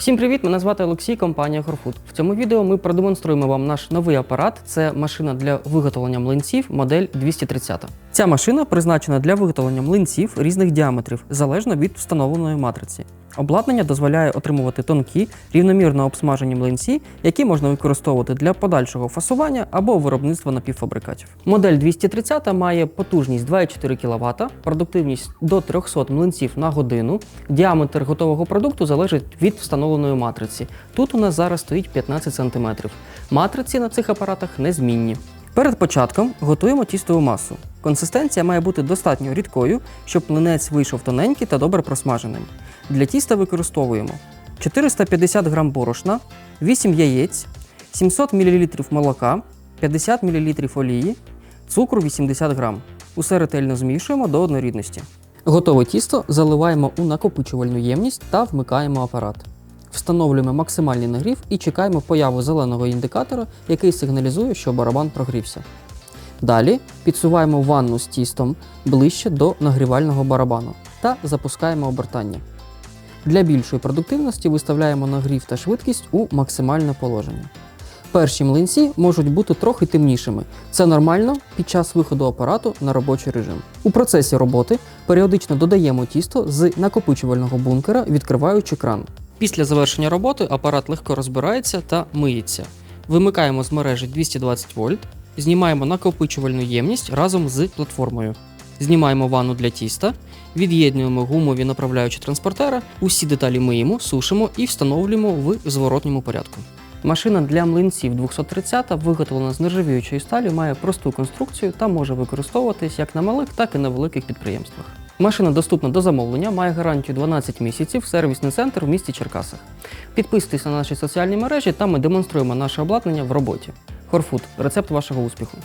Всім привіт! Мене звати Олексій, компанія Горфуд. В цьому відео ми продемонструємо вам наш новий апарат. Це машина для виготовлення млинців, модель 230. Ця машина призначена для виготовлення млинців різних діаметрів, залежно від встановленої матриці. Обладнання дозволяє отримувати тонкі, рівномірно обсмажені млинці, які можна використовувати для подальшого фасування або виробництва напівфабрикатів. Модель 230 має потужність 2,4 кВт, продуктивність до 300 млинців на годину. Діаметр готового продукту залежить від встановленої матриці. Тут у нас зараз стоїть 15 см. Матриці на цих апаратах незмінні. Перед початком готуємо тістову масу. Консистенція має бути достатньо рідкою, щоб млинець вийшов тоненький та добре просмаженим. Для тіста використовуємо 450 г борошна, 8 яєць, 700 мл молока, 50 мл олії, цукру 80 г. Усе ретельно змішуємо до однорідності. Готове тісто заливаємо у накопичувальну ємність та вмикаємо апарат. Встановлюємо максимальний нагрів і чекаємо появу зеленого індикатора, який сигналізує, що барабан прогрівся. Далі підсуваємо ванну з тістом ближче до нагрівального барабану та запускаємо обертання. Для більшої продуктивності виставляємо нагрів та швидкість у максимальне положення. Перші млинці можуть бути трохи темнішими. Це нормально під час виходу апарату на робочий режим. У процесі роботи періодично додаємо тісто з накопичувального бункера, відкриваючи кран. Після завершення роботи апарат легко розбирається та миється. Вимикаємо з мережі 220 вольт, знімаємо накопичувальну ємність разом з платформою. Знімаємо ванну для тіста, від'єднуємо гумові направляючі транспортера, усі деталі миємо, сушимо і встановлюємо в зворотньому порядку. Машина для млинців 230 виготовлена з нержавіючої сталі, має просту конструкцію та може використовуватись як на малих, так і на великих підприємствах. Машина доступна до замовлення, має гарантію 12 місяців, сервісний центр в місті Черкасах. Підписуйтесь на наші соціальні мережі, там ми демонструємо наше обладнання в роботі. Хорфуд рецепт вашого успіху.